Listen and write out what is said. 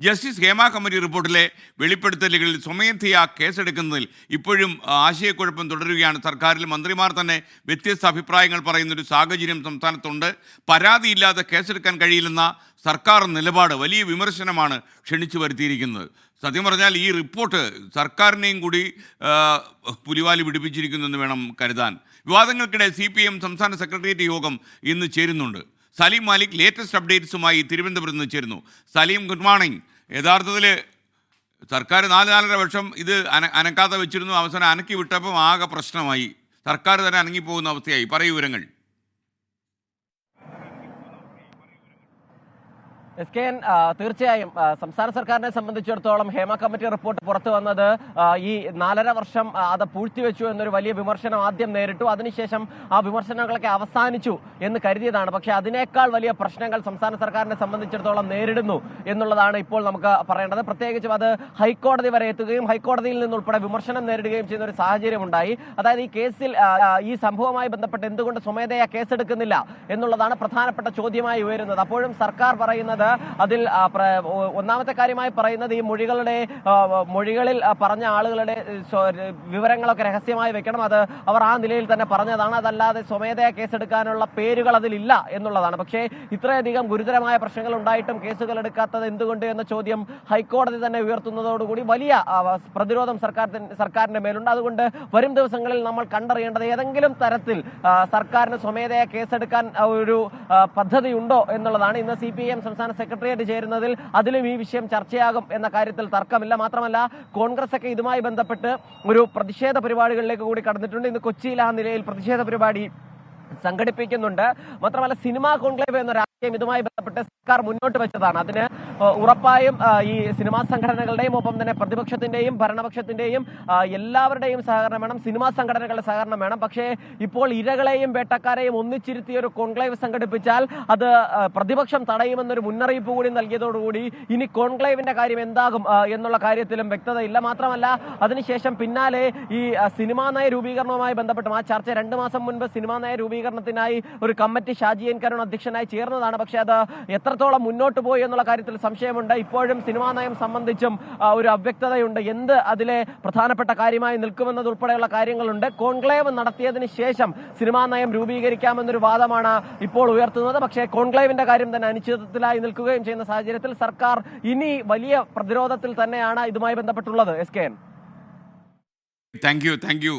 Justice Hema committee റിപ്പോർട്ടിലെ വെളിപ്പെടുത്തലുകളിൽ സ്വമേധയാ കേസെടുക്കുന്നതിൽ ഇപ്പോഴും ആശയക്കുഴപ്പം തുടരുകയാണ്. സർക്കാരിൽ മന്ത്രിമാർ തന്നെ വ്യത്യസ്ത അഭിപ്രായങ്ങൾ പറയുന്നൊരു സാഹചര്യം സംസ്ഥാനത്തുണ്ട്. പരാതിയില്ലാതെ കേസെടുക്കാൻ കഴിയില്ലെന്ന സർക്കാർ നിലപാട് വലിയ വിമർശനമാണ് ക്ഷണിച്ചു വരുത്തിയിരിക്കുന്നത്. സത്യം പറഞ്ഞാൽ ഈ റിപ്പോർട്ട് സർക്കാരിനെയും കൂടി പുലിവാലി പിടിപ്പിച്ചിരിക്കുന്നു എന്ന് വേണം കരുതാൻ. വിവാദങ്ങൾക്കിടെ സി പി എം സംസ്ഥാന സെക്രട്ടേറിയറ്റ് യോഗം ഇന്ന് ചേരുന്നുണ്ട്. സലീം മാലിക് ലേറ്റസ്റ്റ് അപ്ഡേറ്റ്സുമായി തിരുവനന്തപുരത്ത് നിന്ന് ചേരുന്നു. സലീം ഗുഡ് മോർണിംഗ് യഥാർത്ഥത്തിൽ സർക്കാർ നാല് നാലര വർഷം ഇത് അന അനക്കാതെ വെച്ചിരുന്നു. അവസാനം അനക്കി വിട്ടപ്പം ആകെ പ്രശ്നമായി. സർക്കാർ തന്നെ അനങ്ങിപ്പോകുന്ന അവസ്ഥയായി. പറയൂ വിവരങ്ങൾ. എസ് കെ എൻ തീർച്ചയായും സംസ്ഥാന സർക്കാരിനെ സംബന്ധിച്ചിടത്തോളം ഹേമ കമ്മിറ്റി റിപ്പോർട്ട് പുറത്തു വന്നത് ഈ നാലര വർഷം അത് പൂഴ്ത്തിവെച്ചു എന്നൊരു വലിയ വിമർശനം ആദ്യം നേരിട്ടു. അതിനുശേഷം ആ വിമർശനങ്ങളൊക്കെ അവസാനിച്ചു എന്ന് കരുതിയതാണ്. പക്ഷേ അതിനേക്കാൾ വലിയ പ്രശ്നങ്ങൾ സംസ്ഥാന സർക്കാരിനെ സംബന്ധിച്ചിടത്തോളം നേരിടുന്നു എന്നുള്ളതാണ് ഇപ്പോൾ നമുക്ക് പറയേണ്ടത്. പ്രത്യേകിച്ചും അത് ഹൈക്കോടതി വരെ എത്തുകയും ഹൈക്കോടതിയിൽ നിന്നുൾപ്പെടെ വിമർശനം നേരിടുകയും ചെയ്യുന്ന ഒരു സാഹചര്യം ഉണ്ടായി അതായത് ഈ കേസിൽ ഈ സംഭവവുമായി ബന്ധപ്പെട്ട് എന്തുകൊണ്ട് സ്വമേധയാ കേസെടുക്കുന്നില്ല എന്നുള്ളതാണ് പ്രധാനപ്പെട്ട ചോദ്യമായി ഉയരുന്നത്. അപ്പോഴും സർക്കാർ പറയുന്നത് അതിൽ പ്ര- ഒ- ഒന്നാമത്തെ കാര്യമായി പറയുന്നത് ഈ മൊഴികളുടെ മൊഴികളിൽ പറഞ്ഞ ആളുകളുടെ വിവരങ്ങളൊക്കെ രഹസ്യമായി വെക്കണം. അത് അവർ ആ നിലയിൽ തന്നെ പറഞ്ഞതാണ്. അതല്ലാതെ സ്വമേധയാ കേസെടുക്കാനുള്ള പേരുകൾ അതിലില്ല എന്നുള്ളതാണ്. പക്ഷേ ഇത്രയധികം ഗുരുതരമായ പ്രശ്നങ്ങൾ ഉണ്ടായിട്ടും കേസുകൾ എടുക്കാത്തത് എന്തുകൊണ്ട് എന്ന ചോദ്യം ഹൈക്കോടതി തന്നെ ഉയർത്തുന്നതോടുകൂടി വലിയ പ്രതിരോധം സർക്കാർ സർക്കാരിന്റെ മേലുണ്ട്. അതുകൊണ്ട് വരും ദിവസങ്ങളിൽ നമ്മൾ കണ്ടറിയേണ്ടത് ഏതെങ്കിലും തരത്തിൽ സർക്കാരിന് സ്വമേധയാ കേസെടുക്കാൻ ഒരു പദ്ധതി ഉണ്ടോ എന്നുള്ളതാണ്. ഇന്ന് സി പി എം സെക്രട്ടേറിയറ്റ് ചേരുന്നതിൽ അതിലും ഈ വിഷയം ചർച്ചയാകും എന്ന കാര്യത്തിൽ തർക്കമില്ല. മാത്രമല്ല കോൺഗ്രസ് ഒക്കെ ഇതുമായി ബന്ധപ്പെട്ട് ഒരു പ്രതിഷേധ പരിപാടികളിലേക്ക് കൂടി കടന്നിട്ടുണ്ട്. ഇന്ന് കൊച്ചിയിൽ ആ നിലയിൽ പ്രതിഷേധ പരിപാടി സംഘടിപ്പിക്കുന്നുണ്ട്. മാത്രമല്ല സിനിമാ കോൺക്ലേവ് എന്ന രാഷ്ട്രീയം ഇതുമായി ബന്ധപ്പെട്ട് സർക്കാർ മുന്നോട്ട് വെച്ചതാണ്. അതിന് ഉറപ്പായും ഈ സിനിമാ സംഘടനകളുടെയും ഒപ്പം തന്നെ പ്രതിപക്ഷത്തിന്റെയും ഭരണപക്ഷത്തിന്റെയും എല്ലാവരുടെയും സഹകരണം വേണം സിനിമാ സംഘടനകളുടെ സഹകരണം വേണം. പക്ഷേ ഇപ്പോൾ ഇരകളെയും വേട്ടക്കാരെയും ഒന്നിച്ചിരുത്തിയ ഒരു കോൺക്ലേവ് സംഘടിപ്പിച്ചാൽ അത് പ്രതിപക്ഷം തടയുമെന്നൊരു മുന്നറിയിപ്പ് കൂടി നൽകിയതോടുകൂടി ഇനി കോൺക്ലേവിന്റെ കാര്യം എന്താകും എന്നുള്ള കാര്യത്തിലും വ്യക്തതയില്ല. മാത്രമല്ല അതിനുശേഷം പിന്നാലെ ഈ സിനിമാ നയ രൂപീകരണവുമായി ബന്ധപ്പെട്ടും ആ ചർച്ച രണ്ട് മാസം മുൻപ് സിനിമാ നയ രൂപീകരണത്തിനായി ഒരു കമ്മിറ്റി ഷാജി എൻ കരുൺ അധ്യക്ഷനായി ചേർന്നതാണ്. പക്ഷേ അത് എത്രത്തോളം മുന്നോട്ട് പോയി എന്നുള്ള കാര്യത്തിൽ സംശയമുണ്ട്. ഇപ്പോഴും സിനിമാ നയം സംബന്ധിച്ചും ഒരു അവ്യക്തതയുണ്ട്. എന്ത് അതിലെ പ്രധാനപ്പെട്ട കാര്യമായി നിൽക്കുമെന്നതുൾപ്പെടെയുള്ള കാര്യങ്ങളുണ്ട്. കോൺക്ലേവ് നടത്തിയതിന് ശേഷം സിനിമാ നയം രൂപീകരിക്കാമെന്നൊരു വാദമാണ് ഇപ്പോൾ ഉയർത്തുന്നത്. പക്ഷേ കോൺക്ലേവിന്റെ കാര്യം തന്നെ അനിശ്ചിതത്വത്തിലായി നിൽക്കുകയും ചെയ്യുന്ന സാഹചര്യത്തിൽ സർക്കാർ ഇനി വലിയ പ്രതിരോധത്തിൽ തന്നെയാണ് ഇതുമായി ബന്ധപ്പെട്ടുള്ളത്. S K N. Thank you thank you